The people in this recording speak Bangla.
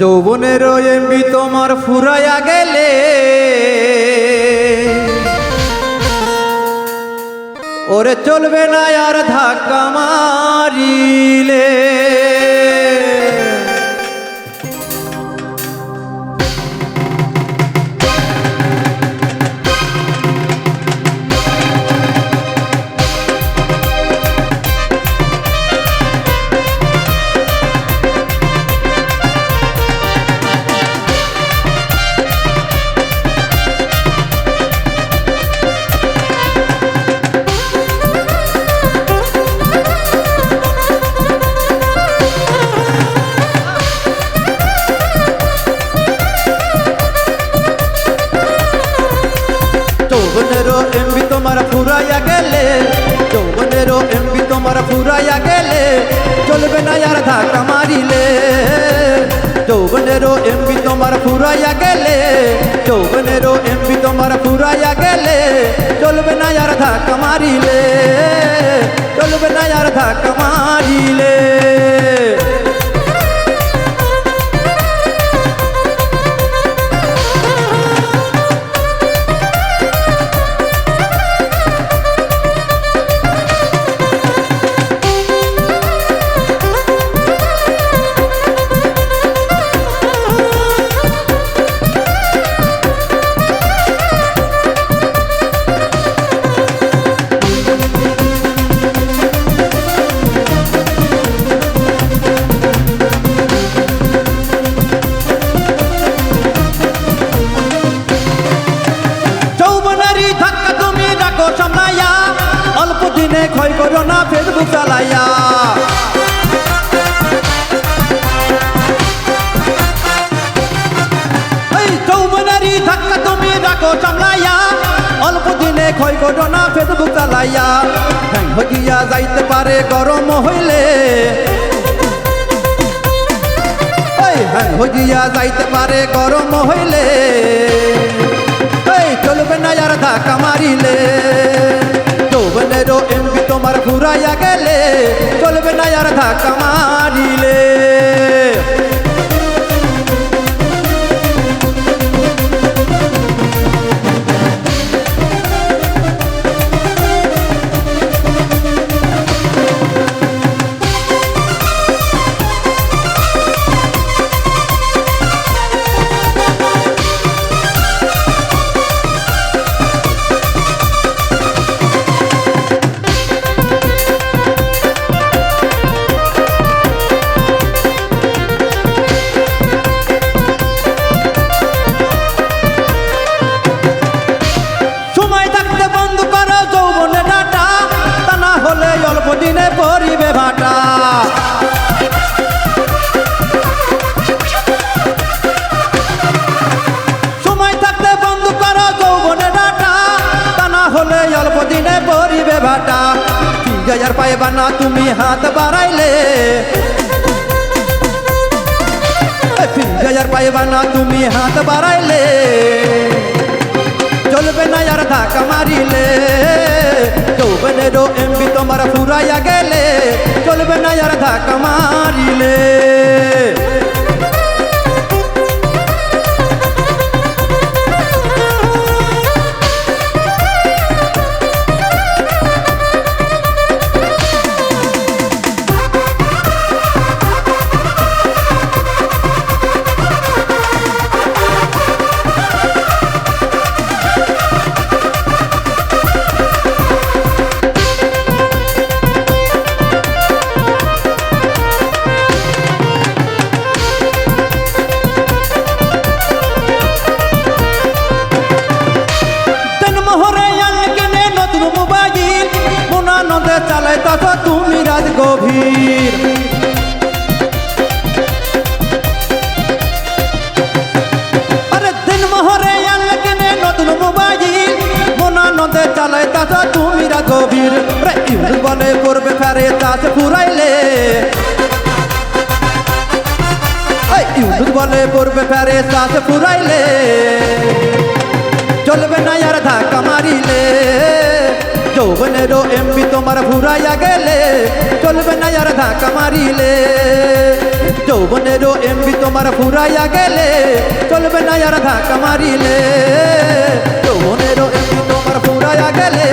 যৌবনের এমবি তোমার ফুরাইয়া গেলে। ওরে চলবে না আর ধাক্কা মারিলে। যৌবনেরও এমবি তোমার ফুরাইয়া গেলে, চলবে না আর ধাক্কা মারিলে। যৌবনেরও এমবি তোমার ফুরাইয়া গেলে, যৌবনেরও এমবি তোমার ফুরাইয়া গেলে, চলবে না আর ধাক্কা মারিলে, চলবে না আর ধাক্কা মারিলে। দিনে ক্ষয় করো না, ফেসবুক চালাইয়া। ক্ষয় করো না, ফেসবুক চালাইয়া। হইয়া যাইতে পারে, গরম হইলে। হ্যাং হইয়া যাইতে পারে, গরম হইলে। ঘুরাইয়া গেলে চলবে না আর ধাক্কা পরিবে ভাটা। সময় থাকতে বন্ধ করো যৌবনে ডাটা। তা না হলে অল্প দিনে পরিবে ভাটা। হাজার পাইবা না তুমি হাত বাড়াইলে। হাজার পাইবা না তুমি হাত বাড়াইলে। চলবে না আর ধাক্কা মারিলে। যৌবনেরও এমবি তোমার ফুরাইয়া গেলে। চলবে না আর ধাক্কা কবির ইউল বলে করবে ফেরে, তাজ ফুরাইলে। ইউল বলে করবে ফেরে, তাজ ফুরাইলে। চলবে না আর ধাক্কা মারিলে। যৌবনেরও এমবি তোমার ঘুরাইয়া গেলে। চলবে না আর ধাক্কা মারিলে। যৌবনেরও এমবি তোমার ঘুরাইয়া গেলে। চলবে না আর ধাক্কা মারিলে। যৌবনেরও এমবি তোমার ঘুরাইয়া গেলে।